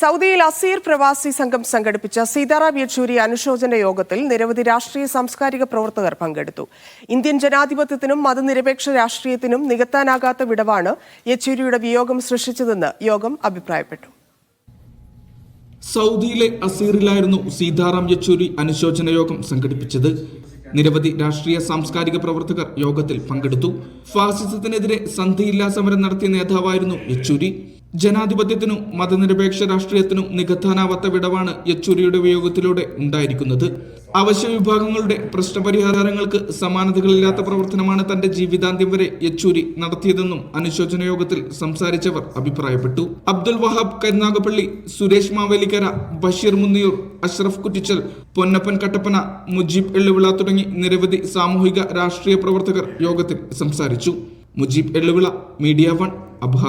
സൗദിയിൽ അസീർ പ്രവാസി സംഘം സംഘടിപ്പിച്ച സീതാറാം യെച്ചൂരി അനുശോചന യോഗത്തിൽ നിരവധി രാഷ്ട്രീയ സാംസ്കാരിക പ്രവർത്തകർ പങ്കെടുത്തു. ഇന്ത്യൻ ജനാധിപത്യത്തിനും മതനിരപേക്ഷ രാഷ്ട്രീയത്തിനും നികത്താനാകാത്ത വിടവാണ് യെച്ചൂരിയുടെ വിയോഗം സൃഷ്ടിച്ചതെന്ന് യോഗം അഭിപ്രായപ്പെട്ടു. സൗദിയിലെ അസീറിലായിരുന്നു സീതാറാം യെച്ചൂരി അനുശോചന യോഗം സംഘടിപ്പിച്ചത്. നിരവധി രാഷ്ട്രീയ സാംസ്കാരിക പ്രവർത്തകർ യോഗത്തിൽ പങ്കെടുത്തു. ഫാസിസത്തിനെതിരെ സന്ധിയില്ലാ സമരം നടത്തിയ നേതാവായിരുന്നു യെച്ചൂരി. ജനാധിപത്യത്തിനും മതനിരപേക്ഷ രാഷ്ട്രീയത്തിനും നികത്താനാവാത്ത വിടവാണ് യെച്ചൂരിയുടെ വിയോഗത്തിലൂടെ ഉണ്ടായിരിക്കുന്നത്. അവശ്യ വിഭാഗങ്ങളുടെ പ്രശ്നപരിഹാരങ്ങൾക്ക് സമാനതകളില്ലാത്ത പ്രവർത്തനമാണ് തന്റെ ജീവിതാന്ത്യം വരെ യെച്ചൂരി നടത്തിയതെന്നും അനുശോചന യോഗത്തിൽ സംസാരിച്ചവർ അഭിപ്രായപ്പെട്ടു. അബ്ദുൽ വഹാബ് കരുനാഗപ്പള്ളി സുരേഷ് മാവേലിക്കര ബഷീർ മുന്നിയൂർ അഷ്റഫ് കുറ്റിച്ചൽ പൊന്നപ്പൻ കട്ടപ്പന മുജീബ് എള്ളുവിള തുടങ്ങി നിരവധി സാമൂഹിക രാഷ്ട്രീയ പ്രവർത്തകർ യോഗത്തിൽ സംസാരിച്ചു. Mujeeb Elluvila media one Abha.